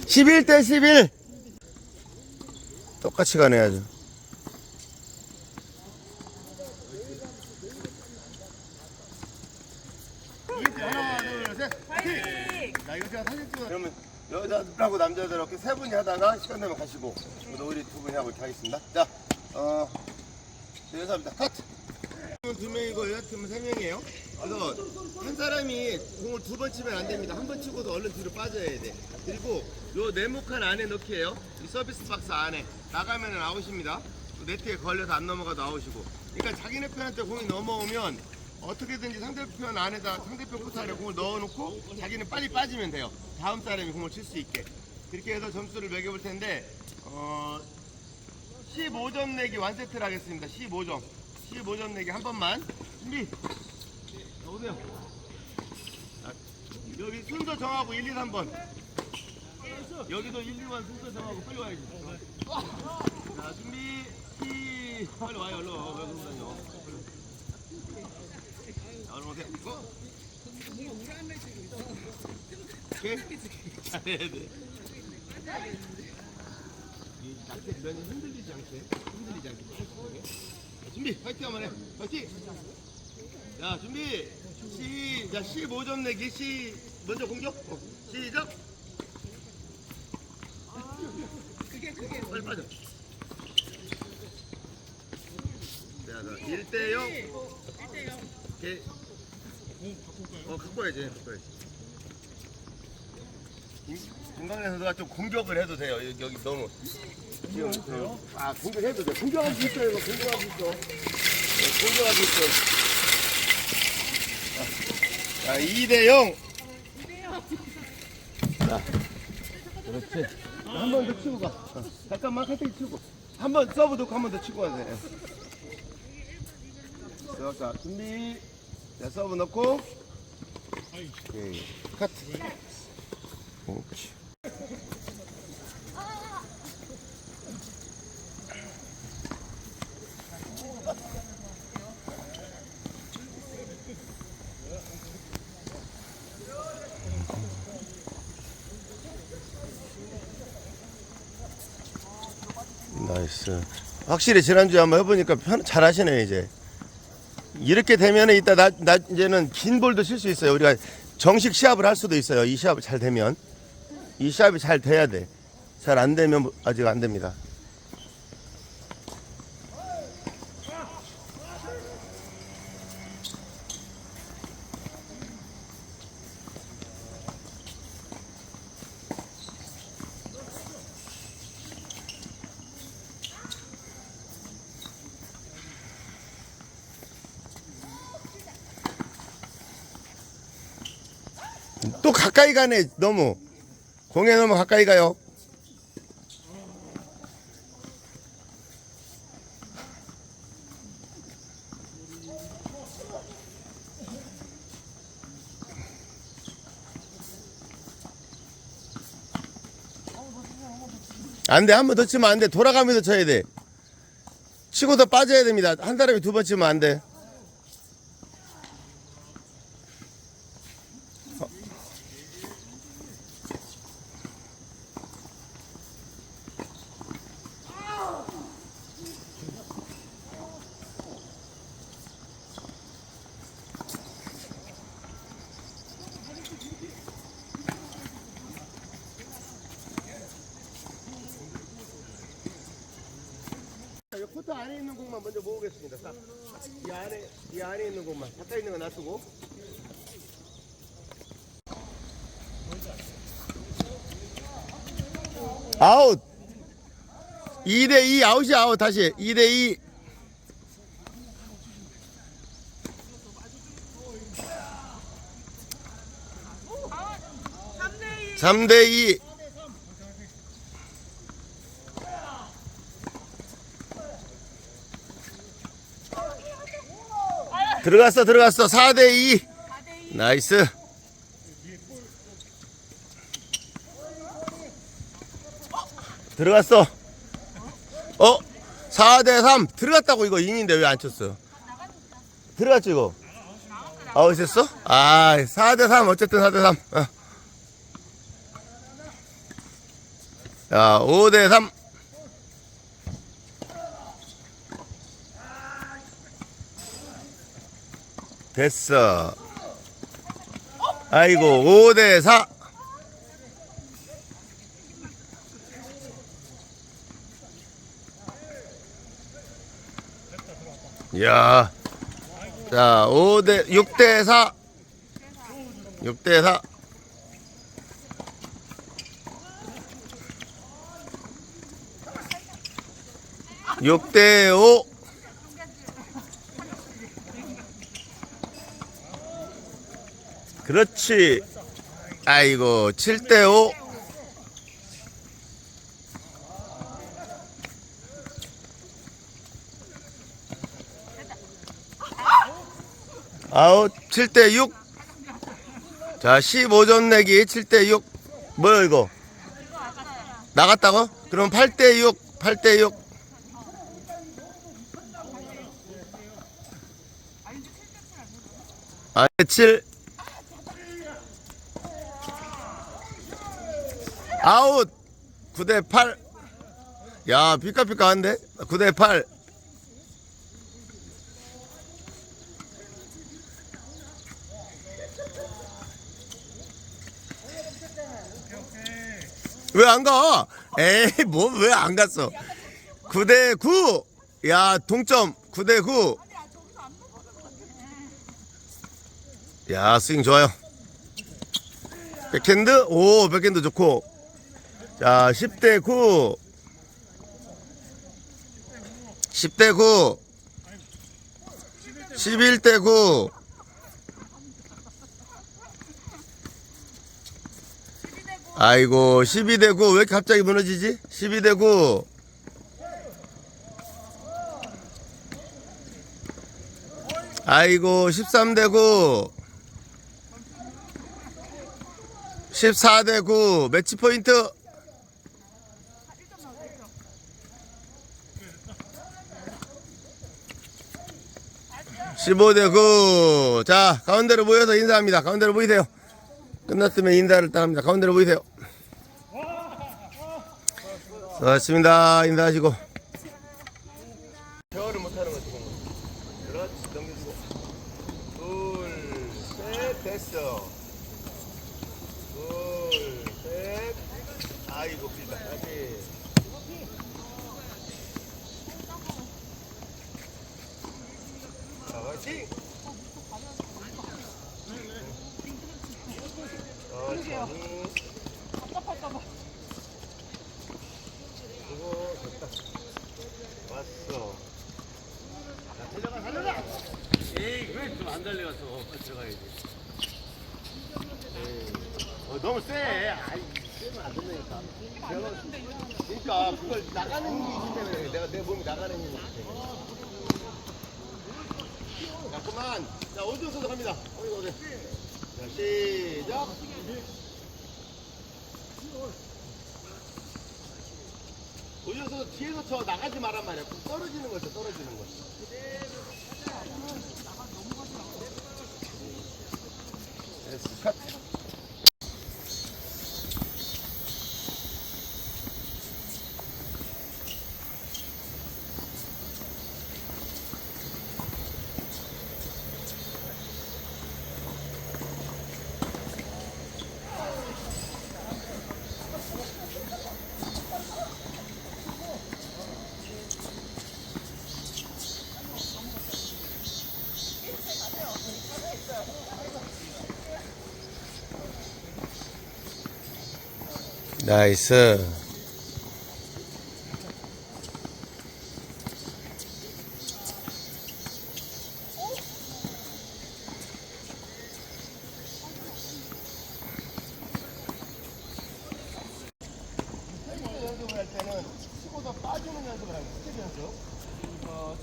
11대 11. 똑같이. 그러면 여자들하고 남자들 이렇게 세 분이 하다가 시간 되면 가시고, 그래서 우리 두 분이 하고 이렇게 하겠습니다. 자, 어, 네, 감사합니다. 카트. 두 명이고 여자팀은 세 명이에요. 그래서 한 사람이 공을 두 번 치면 안 됩니다. 한 번 치고도 얼른 뒤로 빠져야 돼. 그리고 요 네모칸 안에 넣기예요. 이 서비스 박스 안에 나가면은 아웃입니다. 또 네트에 걸려서 안 넘어가도 아웃이고. 그러니까 자기네 편한테 공이 넘어오면 어떻게든지 상대편 안에다 상대편 코트 안에 공을 넣어놓고 자기는 빨리 빠지면 돼요. 다음 사람이 공을 칠 수 있게. 그렇게 해서 점수를 매겨볼 텐데 어, 15점 내기 완세트를 하겠습니다. 15점. 15점 내기 한 번만. 준비. 자, 오세요. 자, 여기 순서 정하고 1, 2, 3번. 여기도 1, 2번 순서 정하고 빨리 와야지. 자, 준비. 시. 빨리 와요, 얼른. 와. 왜 그러세요? 자, 얼른 오세요. 고! 오케이? 잘해야 돼. 이 낙태 면이 흔들리지 않게 흔들리지 않게 자, 준비 파이팅 한번 해 파이팅 자 준비 시자 15점 내기. 시 먼저 공격. 어, 시작. 빨리 빠져. 자, 자 1대 0 오케이. 어 갖고 와야지 갖고 와야지. 김- 김강래 선수가 좀 공격을 해도 돼요. 여기, 여기 너무. 지금 그, 아 공격해도 돼 공격할 수 있어요. 이거 공격할 수 있어. 네, 공격할 수 있어 자 2대 0 자, 그렇지 한 번 더 치고 가. 어, 잠깐만 칼때기 치고. 한 번 서브 넣고 한 번 더 치고 가야 돼. 자, 자 준비. 자 서브 넣고. 오케이 카트 오케이 나이스. 확실히 지난주에 한번 해보니까 편, 잘 하시네요, 이제. 이렇게 되면 이따 나, 나 이제는 긴 볼도 칠 수 있어요. 우리가 정식 시합을 할 수도 있어요. 이 시합이 잘 되면. 이 시합이 잘 돼야 돼. 잘 안 되면 아직 안 됩니다. 또 가까이 가네, 너무. 공에 너무 가까이 가요. 안 돼. 한 번 더 치면 안 돼. 돌아가면서 쳐야 돼. 치고서 빠져야 됩니다. 한 사람이 두 번 치면 안 돼. 안에 있는 공만 먼저 모으겠습니다. 자, 이 안에 이 안에 있는 공만 가까이 있는 거 놔두고. 아웃. 2대 2 아웃이 아웃 다시 2대 2. 삼대 2. 들어갔어 들어갔어. 4대 2 나이스. 들어갔어. 어? 4대 3 들어갔다고 이거 인인데 왜 안 쳤어? 들어갔지 이거. 아웃 했어? 아 4대 3 어쨌든 4대 3 어. 자, 5대 3. 됐어. 아이고, 5대 4. 이야. 자, 5대, 6대 4. 6대 4. 6대 5. 그렇지. 아이고, 7대 5. 아웃 7대 6. 자, 15점 내기 7대 6. 뭐야 이거? 나갔다고? 그럼 8대 6. 8대 6. 아, 7. 아웃. 9대 8. 야, 삐까삐까한데? 9대 8. 왜 안 가? 에이, 뭐, 왜 안 갔어? 9대 9. 야, 동점. 9대 9. 야, 스윙 좋아요. 백핸드? 오, 백핸드 좋고. 자, 10대 9. 10대 9. 11대 9. 아이고, 12대 9. 왜 갑자기 무너지지? 12대 9. 아이고, 13대 9. 14대 9. 매치 포인트. 15대 9. 자, 가운데로 모여서 인사합니다. 가운데로 모이세요. 끝났으면 인사를 따릅니다. 가운데로 모이세요. 수고하셨습니다. 인사하시고. 대화를 못하는 거지. 그렇지, 넘겨주고. 둘, 셋, 됐어. 둘, 셋. 아이고, 길다. 다시. 자, 화이팅! 천천히. 그리고 됐다. 왔어. 자, 달려가, 달려가! 에이 왜 좀안 빨리 들어가야지 어, 너무 세. 아이, 세면 안 된다니까. 그러니까 그걸 나가는 게 있기 때문에 내가 내 몸이 나가는 게 있기 때문에. 자, 그만. 자, 어디서도 갑니다. 어디, 어디. 자, 시작. 어디서 뒤에서 저 나가지 말란 말이야. 떨어지는 거죠, 떨어지는 거. 됐어, 컷. 나이스. 연습을 할 때는 치고서 빠지는 연습을 하는 스텝 연습. 어,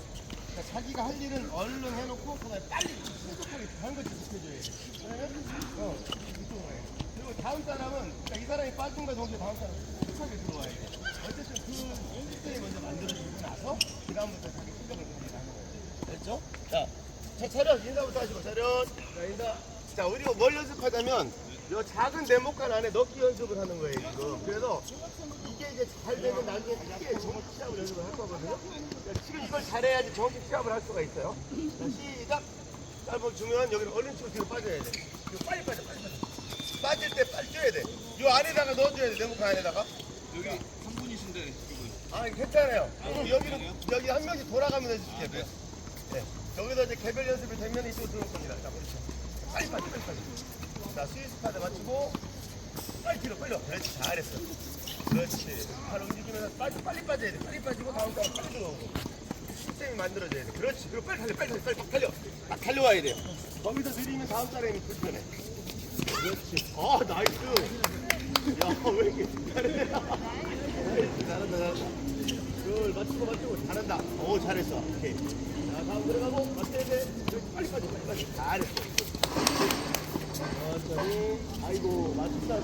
그러니까 자기가 할 일은 얼른 해놓고 그다음에 빨리 신속하게 다른 걸 지켜줘야 돼. 그러면 어, 이쪽으로 해. 그리고 다음 사람은 그러니까 이 사람이 빠진과 동시에 다음 사람이 신속하게 들어와야 돼. 어쨌든 그 연습들이 먼저 만들어지고 나서 그 다음부터 자기 실력을 가지고 하는 거예요. 됐죠? 자, 자 차렷 인사부터 하시고 차렷. 자 인사. 자 우리가 뭘 연습하자면 요 네모칸 안에 넣기 연습을 하는 거예요 지금. 그래서 이게 이제 잘 되면 나중에 크게 정확히 시합을 연습을 할 거거든요. 그러니까 지금 이걸 잘해야지 정확히 시합을 할 수가 있어요. 자, 시작. 짧은 주면 여기는 얼른 치고 뒤로 빠져야 돼. 이거 빨리 빠져, 빨리 빠져. 빠질 때 빨리 뛰어야 돼. 요 안에다가 넣어줘야 돼, 네모칸 안에다가. 여기 3분이신데 아, 괜찮아요. 여기는 여기 한 명씩 돌아가면서 해주세요. 네. 네. 여기서 이제 개별 연습이 되면 이쪽으로 들어올 겁니다. 자, 그렇죠. 빨리 빠져, 빨리 빠져. 자, 스위스 카드 맞추고 빨리 뒤로, 빨리 와. 그렇지, 잘했어. 그렇지. 팔 움직이면서 빨리, 빨리 빠져야 돼. 빨리 빠지고 다음 사람 빨리 들어오고. 시스템이 만들어져야 돼. 그렇지. 그리고 빨리 달려, 빨리 달려, 빨리 막 달려. 막 달려와야 돼요. 거기서 느리면 다음 사람이 불편해. 그렇지. 아, 나이스. 야, 왜 이렇게 잘해? 잘한다, 잘한다. 그걸 맞추고 맞추고 잘한다. 오, 잘했어. 오케이. 자, 다음 들어가고 맞춰야 돼. 그렇지, 빨리 빠져, 빨리 빠져. 잘했어. 아이고, 맞췄다.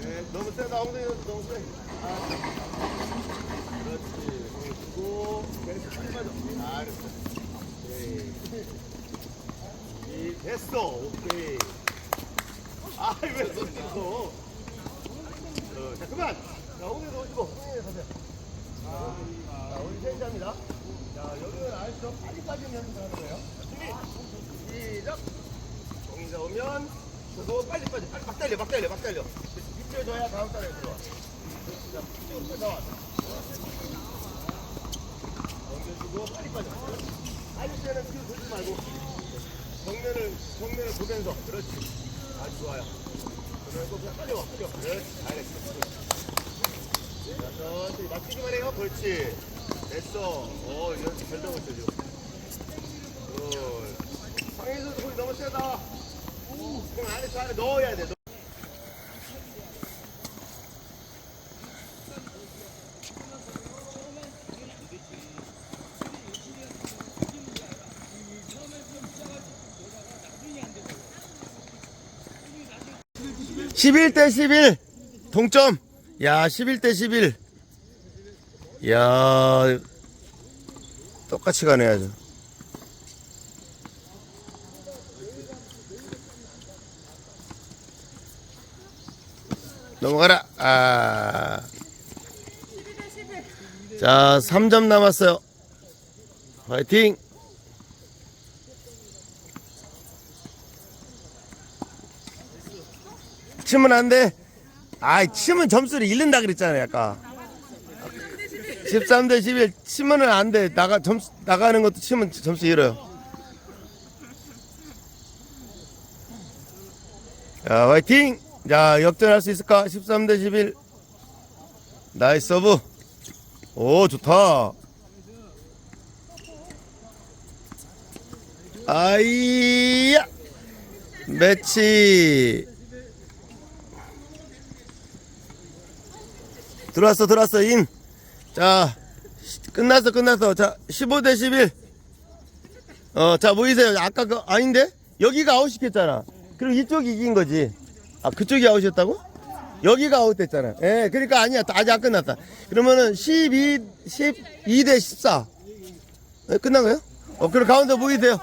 네, 너무 세다. 엉덩이 너무 세. 아. 그렇지. 엉덩이 주고. 계속 빠져. 잘했어. 오케이. 이, 됐어. 오케이. 아, 왜손 찍어? 어, 자, 그만! 자, 홍대 오시고, 홍대 가세요. 자, 자, 우리 체인지합니다. 자, 여기는 알죠? 빨리 빠지는 연습을 하는 거예요. 자, 준비! 시작! 홍대 오면, 저도 빨리 빠져. 빨리 막 달려, 막 달려, 막 달려. 비켜줘야 다음 달에 들어와. 자, 쭉 나와. 넘겨주고, 빨리 빠져. 빠질 때는 뒤로 돌지 말고, 정면을, 정면을 보면서. 그렇지. 아주 좋아요. 그리고 그냥 빨려와, 빨려와. 그렇지, 잘했어. 자, 천천히 맞추기만 해요. 그렇지. 됐어. 어, 이런 잘 잡았어, 지금. 굿. 상해서 소리 너무 세다. 그럼 안에 저 안에 넣어야 돼. 넣- (11대 11) 동점 야 (11대 11) 야 똑같이 가네 아주. 넘어가라. 아. 자 3점 남았어요. 화이팅! 치면 안 돼 아이 치면 점수를 잃는다 그랬잖아요 아까. 13 대 11 치면은 안 돼. 나가 점수 나가는 것도 치면 점수 잃어요. 자 화이팅! 자 역전할 수 있을까? 13 대 11 나이스 서브. 오 좋다. 아이야! 매치 들어왔어 들어왔어 인 자, 시- 끝났어, 끝났어. 자, 15 대 11. 어, 자, 모이세요. 아까 그, 아닌데? 여기가 아웃 시켰잖아. 그럼 이쪽이 이긴 거지. 아, 그쪽이 아웃이었다고? 여기가 아웃 됐잖아. 예, 그러니까 아니야. 아직 안 끝났다. 그러면은 12, 12 대 14. 예, 끝난 거예요? 어, 그럼 가운데 모이세요.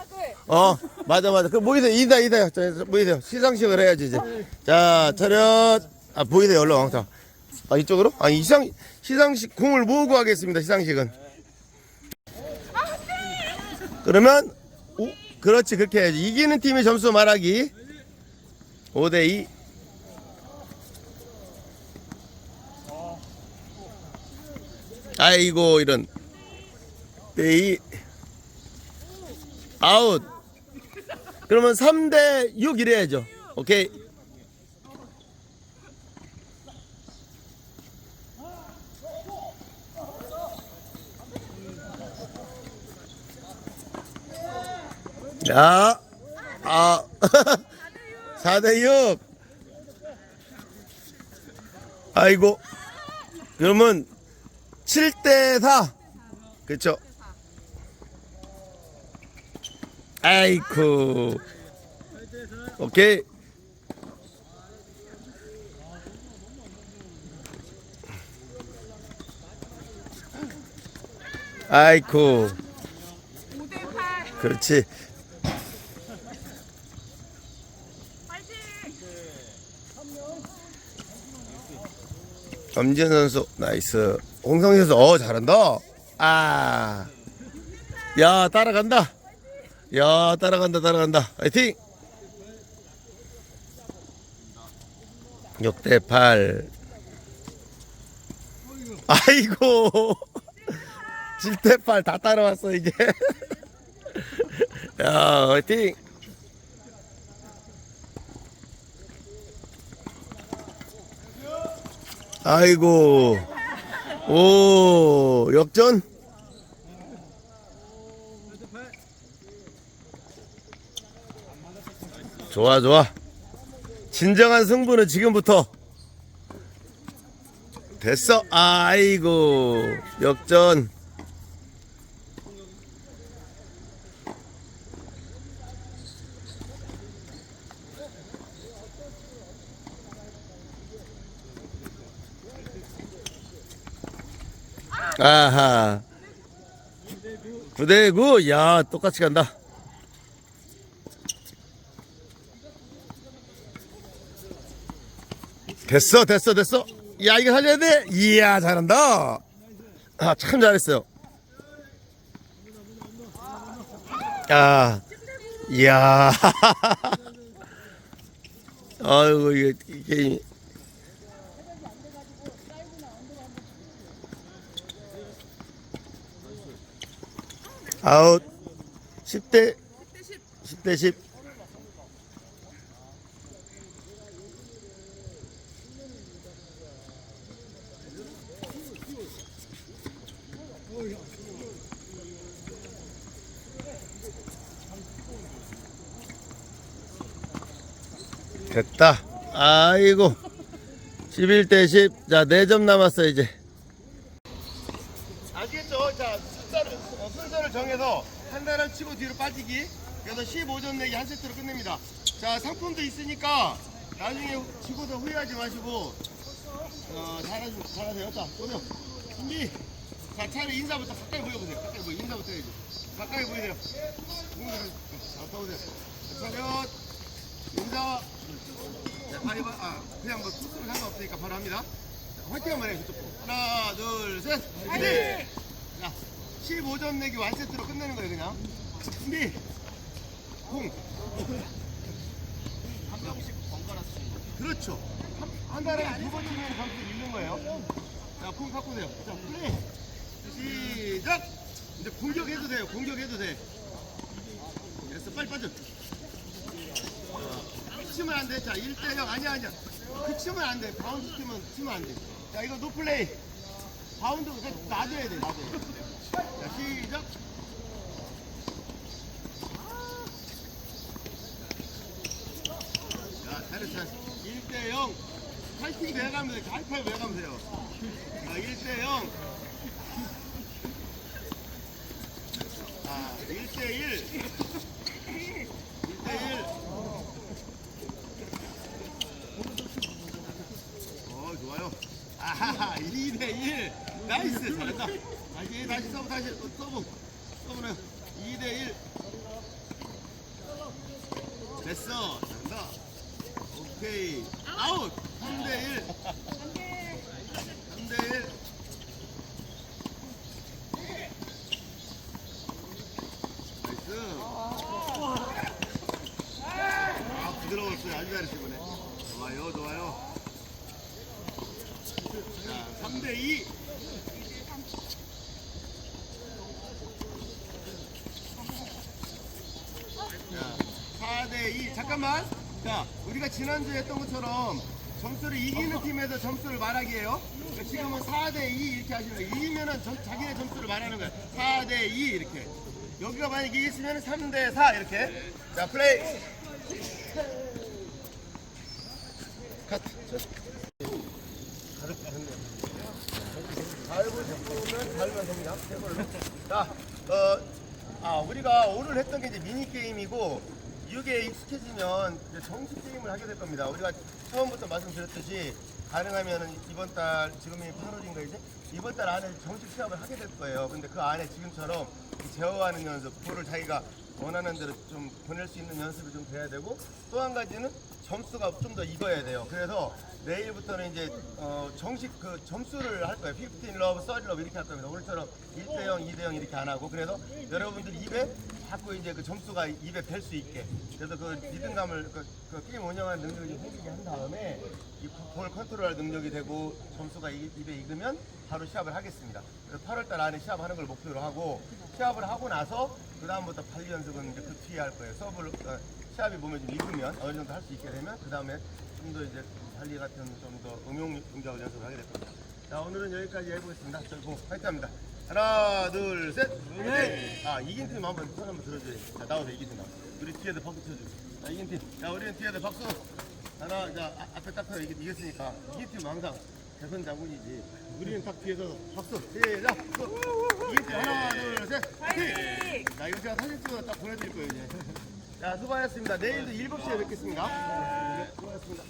어, 맞아, 맞아. 그 모이세요. 이다, 이다. 자, 모이세요. 시상식을 해야지, 이제. 자, 차렷. 아, 보이세요. 얼른. 자. 아, 이쪽으로? 아, 시상, 시상식, 공을 모으고 하겠습니다, 시상식은. 그러면, 오, 그렇지, 그렇게 해야지. 이기는 팀의 점수 말하기. 5 대 2. 아이고, 이런. 대2. 아웃. 그러면 3대 6 이래야죠. 오케이. 자, 아, 4대6. 아이고, 그러면 7대4. 그쵸? 아이쿠. 오케이. 아이쿠. 5대8 그렇지. 엄지현 선수 나이스. 홍성희 선수 어 잘한다. 아. 야 따라간다. 야 따라간다 따라간다. 화이팅! 6대8 아이고. 7대 8 다 따라왔어 이제 야 화이팅 아이고. 오 역전? 좋아 좋아. 진정한 승부는 지금부터. 됐어. 아이고 역전 아하. 9대 9 야 똑같이 간다. 됐어 됐어 됐어. 야 이거 살려야 돼? 이야 잘한다. 아 참 잘했어요. 야 이야. 아이고 이게 이 게임 아웃. 10대 10대 10 됐다. 아이고. 11대 10자 4점 남았어 이제 아시겠죠? 자 숫자를 어, 순서를 정해서 한 사람 치고 뒤로 빠지기 그래서 15점 내기 한 세트로 끝냅니다. 자 상품도 있으니까 나중에 치고서 후회하지 마시고 어 잘하시, 잘하세요. 자 보세요. 준비. 자 차라리 인사부터 가까이 보여보세요. 가까이 보여. 인사부터 해야지 가까이 보이세요. 자 보세요. 차렷. 인사. 자, 가위바 아 그냥 뭐 투수는 상관없으니까 바로 합니다. 자, 화이팅 한번 해 그쪽 거. 하나 둘셋. 화이팅! 자 15점 내기 완세트로 끝내는 거예요 그냥 준비 공 한 명씩 번갈아 쓰는 거. 그렇죠 한, 한 달에 두 번 치면 점수 잃는 거예요 자공 갖고 오세요 자 플레이 시작 이제 공격해도 돼요 공격해도 돼 됐어 빨리 빠져 치면 안 돼. 자, 1대 0. 아니야, 아니야. 그 치면 안 돼. 바운드 치면, 치면 안 돼. 자, 이거 노플레이. 바운드 그냥 놔줘야 돼, 돼. 자, 시작. 자, 잘했어, 잘했어. 1대 0. 파이팅 매가면 돼. 하이파이 매가면 돼요. 자, 1대 0. 자, 1대 1. 1대 1. 어 좋아요. 아하하 2대 1 나이스 잘한다. 다시 다시 서브 다시 어, 서브 서브는 2대 1 됐어 잘한다. 오케이. 아웃! 3대1 3대1 나이스. 아 부드러웠어요 아주 잘했어요 이번에. 좋아요 좋아요. 자, 3대 2. 자, 4대 2. 잠깐만. 자, 우리가 지난주에 했던 것처럼 점수를 이기는 팀에서 점수를 말하기예요. 그러니까 지금은 4대 2 이렇게 하시면 돼요. 이기면은 점- 자기네 점수를 말하는 거예요. 4대 2 이렇게. 여기가 만약 이겼으면 3대 4 이렇게. 자, 플레이. 카트. 달고 싶으면 달면 됩니다. 자, 어, 아, 우리가 오늘 했던 게 이제 미니 게임이고 이게 익숙해지면 이제 정식 게임을 하게 될 겁니다. 우리가 처음부터 말씀드렸듯이 가능하면 이번 달 지금이 8월인가 이제 이번 달 안에 정식 시합을 하게 될 거예요. 근데 그 안에 지금처럼 이 제어하는 연습, 그거를 자기가 원하는 대로 좀 보낼 수 있는 연습이 좀 돼야 되고 또 한 가지는 점수가 좀 더 익어야 돼요. 그래서 내일부터는 이제 어, 정식 그 점수를 할 거예요. 15 러브, 30 러브 이렇게 할 겁니다. 오늘처럼 1대 0, 2대 0 이렇게 안 하고 그래서 여러분들 입에 자꾸 이제 그 점수가 입에 뵐 수 있게 그래서 그 리듬감을 그, 그 게임 운영하는 능력이 생기게 한 다음에 이볼 컨트롤할 능력이 되고 점수가 이- 입에 익으면 바로 시합을 하겠습니다. 그래서 8월달 안에 시합하는 걸 목표로 하고 시합을 하고 나서 그 다음부터 발리 연습은 이제 그 뒤에 할 거예요. 서브를 어, 시합이 몸에 좀 익으면 어느 정도 할 수 있게 되면 그 다음에 좀 더 이제 발리 같은 좀 더 응용 동작을 연습을 하게 될 겁니다. 자 오늘은 여기까지 해보겠습니다. 저고 화이팅합니다. 하나 둘 셋. 화이팅! 아 이긴 팀 한번 손 한번 들어줘야지. 자 나오세요 이긴 팀. 우리 뒤에도 박수 쳐주고. 자 이긴 팀. 자 우리는 뒤에도 박수. 하나 자 아, 앞에 딱 서서 이겼, 이겼으니까 이긴 팀은 항상 대선 자군이지. 우리는 딱 뒤에서 박수. 시작. 이긴 팀 하나 둘 셋. 화이팅! 자 이거 제가 사진 찍어서 딱 보내드릴 거예요 이제. 자 수고하셨습니다. 내일도 7시에 뵙겠습니다. 네, 수고하셨습니다.